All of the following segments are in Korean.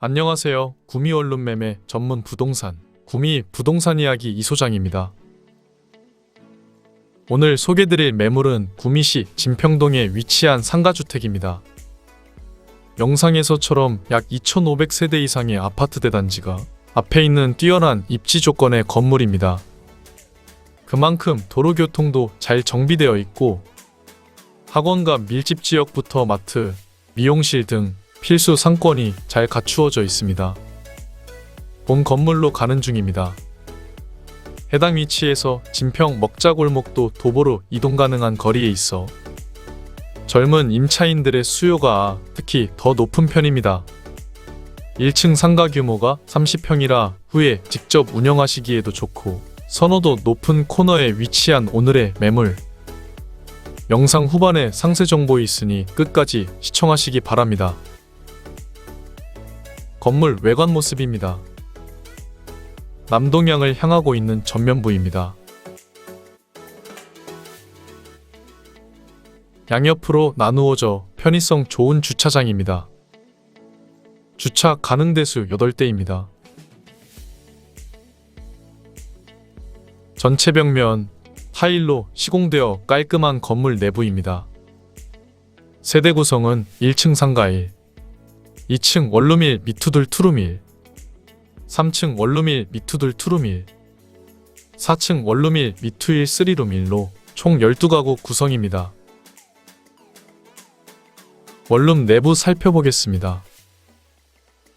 안녕하세요. 구미 원룸 매매 전문 부동산 구미 부동산 이야기 이소장입니다. 오늘 소개드릴 매물은 구미시 진평동에 위치한 상가주택입니다. 영상에서처럼 약 2,500세대 이상의 아파트 대단지가 앞에 있는 뛰어난 입지 조건의 건물입니다. 그만큼 도로교통도 잘 정비되어 있고 학원과 밀집 지역부터 마트, 미용실 등 필수 상권이 잘 갖추어져 있습니다. 본 건물로 가는 중입니다. 해당 위치에서 진평 먹자골목도 도보로 이동 가능한 거리에 있어 젊은 임차인들의 수요가 특히 더 높은 편입니다. 1층 상가 규모가 30평이라 후에 직접 운영하시기에도 좋고 선호도 높은 코너에 위치한 오늘의 매물 영상 후반에 상세 정보 있으니 끝까지 시청하시기 바랍니다. 건물 외관 모습입니다. 남동향을 향하고 있는 전면부입니다. 양옆으로 나누어져 편의성 좋은 주차장입니다. 주차 가능 대수 8대입니다. 전체 벽면 타일로 시공되어 깔끔한 건물 내부입니다. 세대 구성은 1층 상가일, 2층 원룸일 미투들 투룸일 3층 원룸일 미투들 투룸일 4층 원룸일 미투일 쓰리룸일로 총 12가구 구성입니다. 원룸 내부 살펴보겠습니다.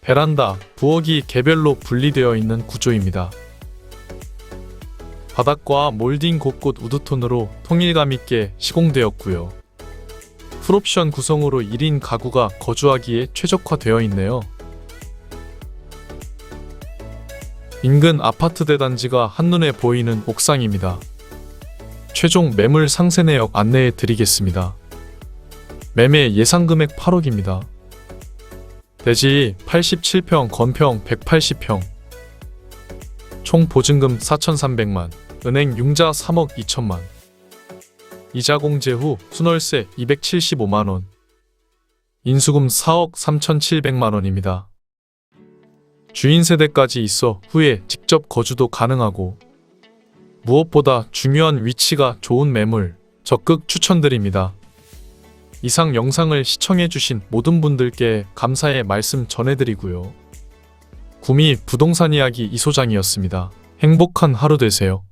베란다, 부엌이 개별로 분리되어 있는 구조입니다. 바닥과 몰딩 곳곳 우드톤으로 통일감 있게 시공되었고요. 풀옵션 구성으로 1인 가구가 거주하기에 최적화되어 있네요. 인근 아파트 대단지가 한눈에 보이는 옥상입니다. 최종 매물 상세 내역 안내해 드리겠습니다. 매매 예상 금액 8억입니다. 대지 87평, 건평 180평. 총 보증금 4,300만, 은행 융자 3억 2천만. 이자 공제 후 순월세 275만 원. 인수금 4억 3,700만 원입니다. 주인 세대까지 있어 후에 직접 거주도 가능하고 무엇보다 중요한 위치가 좋은 매물 적극 추천드립니다. 이상 영상을 시청해주신 모든 분들께 감사의 말씀 전해드리고요. 구미 부동산 이야기 이소장이었습니다. 행복한 하루 되세요.